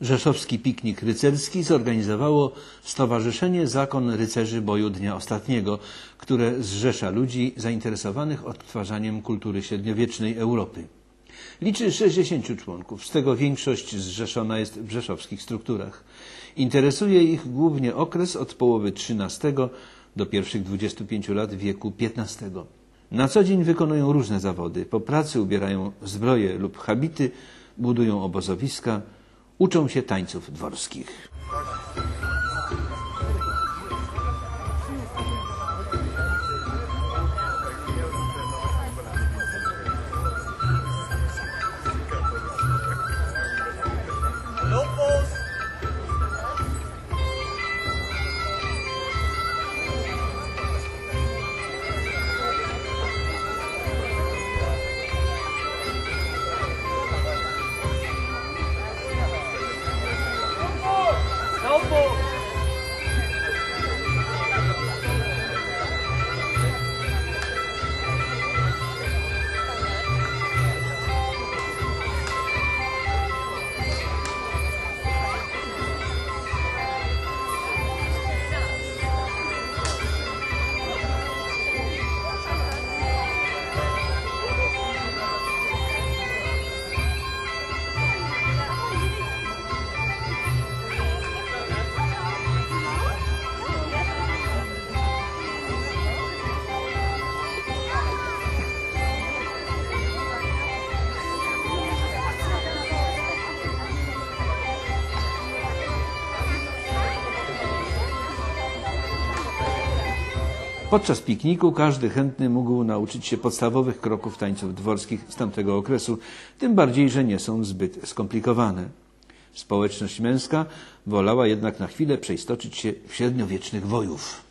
Rzeszowski piknik rycerski zorganizowało Stowarzyszenie Zakon Rycerzy Boju Dnia Ostatniego, które zrzesza ludzi zainteresowanych odtwarzaniem kultury średniowiecznej Europy. Liczy 60 członków, z tego większość zrzeszona jest w rzeszowskich strukturach. Interesuje ich głównie okres od połowy XIII do pierwszych 25 lat wieku XV. Na co dzień wykonują różne zawody. Po pracy ubierają zbroje lub habity, budują obozowiska, uczą się tańców dworskich. É o. Podczas pikniku każdy chętny mógł nauczyć się podstawowych kroków tańców dworskich z tamtego okresu, tym bardziej, że nie są zbyt skomplikowane. Społeczność męska wolała jednak na chwilę przeistoczyć się w średniowiecznych wojów.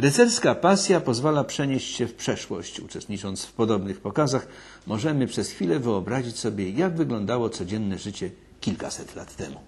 Rycerska pasja pozwala przenieść się w przeszłość. Uczestnicząc w podobnych pokazach, możemy przez chwilę wyobrazić sobie, jak wyglądało codzienne życie kilkaset lat temu.